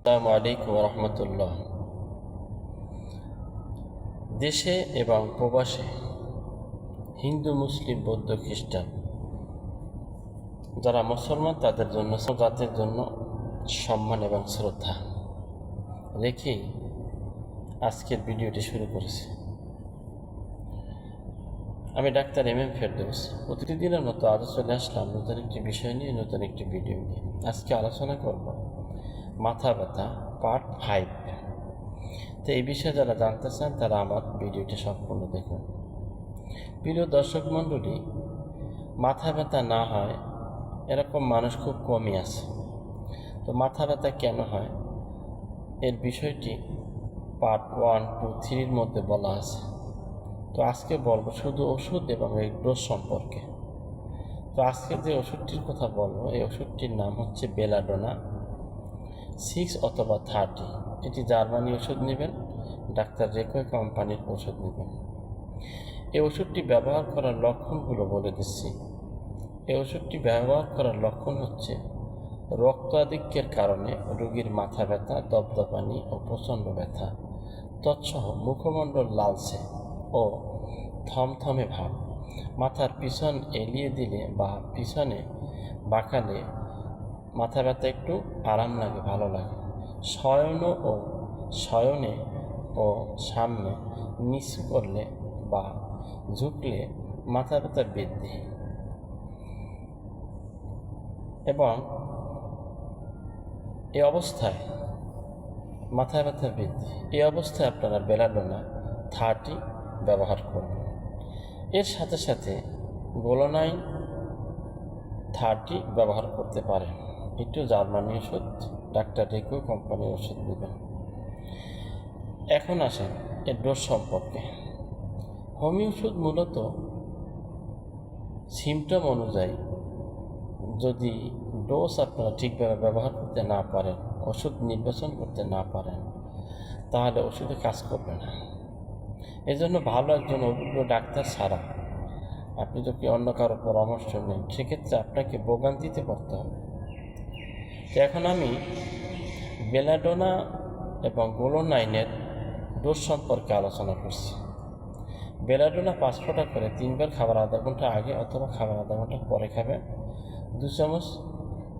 আসসালামু আলাইকুম রহমতুল্লাহ দেশে এবং প্রবাসে হিন্দু, মুসলিম, বৌদ্ধ, খ্রিস্টান যারা মুসলমান, তাদের জন্য জাতির জন্য সম্মান এবং শ্রদ্ধা রেখেই আজকের ভিডিওটি শুরু করেছি। আমি ডাক্তার এম এম ফেরদৌস। প্রতিদিনের মতো আজও চলে আসলাম নতুন একটি বিষয় নিয়ে, নতুন একটি ভিডিও নিয়ে। আজকে আলোচনা করব মাথা ব্যথা পার্ট ফাইভ তো এই বিষয়ে যারা জানতে চান, তারা আমার ভিডিওটি সম্পূর্ণ দেখুন। প্রিয় দর্শক মণ্ডলী, মাথা ব্যথা না হয়, এরকম মানুষ খুব কমই আছে। তো মাথা ব্যথা কেন হয়? এর বিষয়টি পার্ট ওয়ান, টু, থ্রির মধ্যে বলা আছে। তো আজকে বলব শুধু ওষুধ এবং এই ডোজ সম্পর্কে। তো আজকে যে ওষুধটির কথা বলব, এই ওষুধটির নাম হচ্ছে বেলাডোনা। সিক্স অথবা থার্টি এটি জার্মানি ওষুধ নেবেন, ডাক্তার রেকোয় কোম্পানির ওষুধ নেবেন। এই ওষুধটি ব্যবহার করার লক্ষণগুলো বলে দিচ্ছি। এই ওষুধটি ব্যবহার করার লক্ষণ হচ্ছে রক্ত আধিক্যের কারণে রোগীর মাথা ব্যথা দপদপানি ও প্রচণ্ড ব্যথা, তৎসহ মুখমণ্ডল লালচে ও থমথমে ভাব। মাথার পিছন এলিয়ে দিলে বা পিছনে বাঁকালে মাথা ব্যথা একটু আরাম লাগে, ভালো লাগে। শয়ন ও শয়নে ও সামনে নিচু করলে বা ঝুঁকলে মাথা ব্যথা বৃদ্ধি। এবং এই অবস্থায় মাথা ব্যথা বৃদ্ধি। এই অবস্থায় আপনারা বেলাডোনা থার্টি ব্যবহার করবেন এর সাথে সাথে গোলোনাইন থার্টি ব্যবহার করতে পারেন। একটু জার্মানি ওষুধ, ডাক্তার রেকো কোম্পানির ওষুধ নেবেন এখন আসেন এর ডোজ সম্পর্কে। হোমিও ওষুধ মূলত সিমটম অনুযায়ী যদি ডোজ আপনারা ঠিকভাবে ব্যবহার করতে না পারেন, ওষুধ নির্বাচন করতে না পারেন, তাহলে ওষুধে কাজ করবে না। এজন্য ভালো একজন অভিজ্ঞ ডাক্তার ছাড়া আপনি যদি অন্য কারও পরামর্শ নেন, সেক্ষেত্রে আপনাকে ভোগান্তিতে পড়তে হবে। এখন আমি বেলাডোনা এবং গোলোনাইনের ডোজ সম্পর্কে আলোচনা করছি। বেলাডোনা পাঁচ ফোঁটা করে তিনবার খাবার আধা ঘণ্টা আগে অথবা খাবার আধা ঘণ্টা পরে খাবেন দু চামচ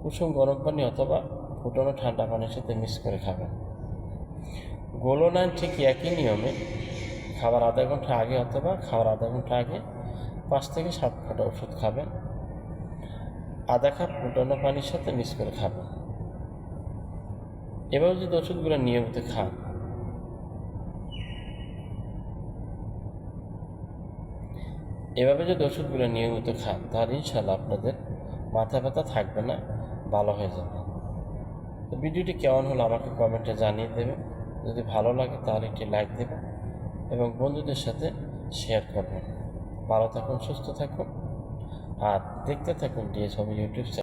কুসুম গরম পানি অথবা ফুটানো ঠান্ডা পানির সাথে মিক্স করে খাবেন গোলোনাইন ঠিক একই নিয়মে খাবার আধা ঘণ্টা আগে অথবা খাবার আধা ঘণ্টা আগে পাঁচ থেকে সাত ফোঁটা ওষুধ খাবেন আধা কাপ ফুটানো পানির সাথে মিক্স করে খাবেন এবার যদি ওষুধগুলো নিয়মিত খান এভাবে যদি ওষুধগুলো নিয়মিত খান তাহলে ইনশাল্লাহ আপনাদের মাথা ব্যথা থাকবে না, ভালো হয়ে যাবে। তো ভিডিওটি কেমন হলো আমাকে কমেন্টে জানিয়ে দেবে যদি ভালো লাগে তাহলে একটি লাইক দেবেন এবং বন্ধুদের সাথে শেয়ার করবেন। ভালো থাকুন, সুস্থ থাকুন। আর দেখতে থাকুন ডিএস হবি ইউটিউব চ্যানেল